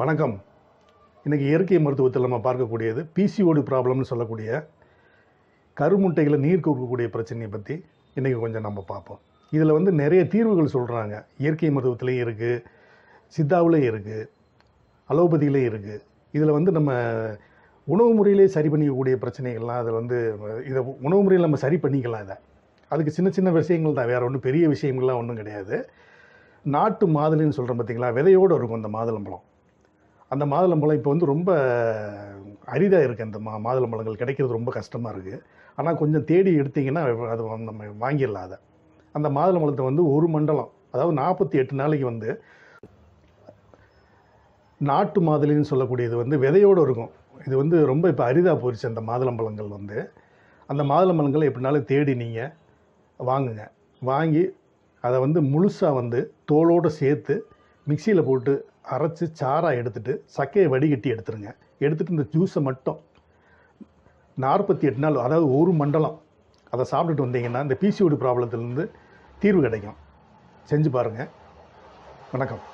வணக்கம். இன்றைக்கி இயற்கை மருத்துவத்தில் நம்ம பார்க்கக்கூடியது பிசிஓடி ப்ராப்ளம்னு சொல்லக்கூடிய கருமுட்டைகளை நீர் கொடுக்கக்கூடிய பிரச்சனையை பற்றி இன்றைக்கி கொஞ்சம் நம்ம பார்ப்போம். இதில் வந்து நிறைய தீர்வுகள் சொல்கிறாங்க இயற்கை மருத்துவத்திலையும் இருக்குது சித்தாவிலையும் இருக்குது அலோபதியிலையும் இருக்குது இதில் வந்து நம்ம உணவு முறையிலே சரி பண்ணிக்கக்கூடிய பிரச்சனைகள்லாம் அதில் வந்து இதை உணவு முறையில் நம்ம சரி பண்ணிக்கலாம் இதை. அதுக்கு சின்ன சின்ன விஷயங்கள் தான் வேறு ஒன்றும் பெரிய விஷயங்கள்லாம் ஒன்றும் கிடையாது. நாட்டு மாதுளைன்னு சொல்கிறோம் பார்த்தீங்களா விதையோடு இருக்கும் அந்த மாதுளம்பழம். அந்த மாதுளம்பழம் இப்போ வந்து ரொம்ப அரிதாக இருக்குது அந்த மா மாதுளம்பழங்கள் கிடைக்கிறது ரொம்ப கஷ்டமாக இருக்குது ஆனால் கொஞ்சம் தேடி எடுத்திங்கன்னா அது நம்ம வாங்கிடலாம் அதை. அந்த மாதுளம்பழத்தை வந்து ஒரு மண்டலம் அதாவது நாற்பத்தி எட்டு நாளைக்கு வந்து நாட்டு மாதுளைன்னு சொல்லக்கூடியது வந்து விதையோடு இருக்கும். இது வந்து ரொம்ப இப்போ அரிதாக போயிடுச்சு அந்த மாதுளம்பழங்கள் வந்து. அந்த மாதுளம்பழங்களை எப்படினாலும் தேடி நீங்கள் வாங்குங்க. வாங்கி அதை வந்து முழுசாக வந்து தோலோடு சேர்த்து மிக்சியில் போட்டு அரைச்சி சாராக எடுத்துட்டு சக்கையை வடிகட்டி எடுத்துருங்க. எடுத்துகிட்டு இந்த ஜூஸை மட்டும் நாற்பத்தி எட்டு நாள் அதாவது ஒரு மண்டலம் அதை சாப்பிட்டுட்டு வந்தீங்கன்னா இந்த பிசிஓடி ப்ராப்ளத்துலேருந்து தீர்வு கிடைக்கும். செஞ்சு பாருங்கள் வணக்கம்.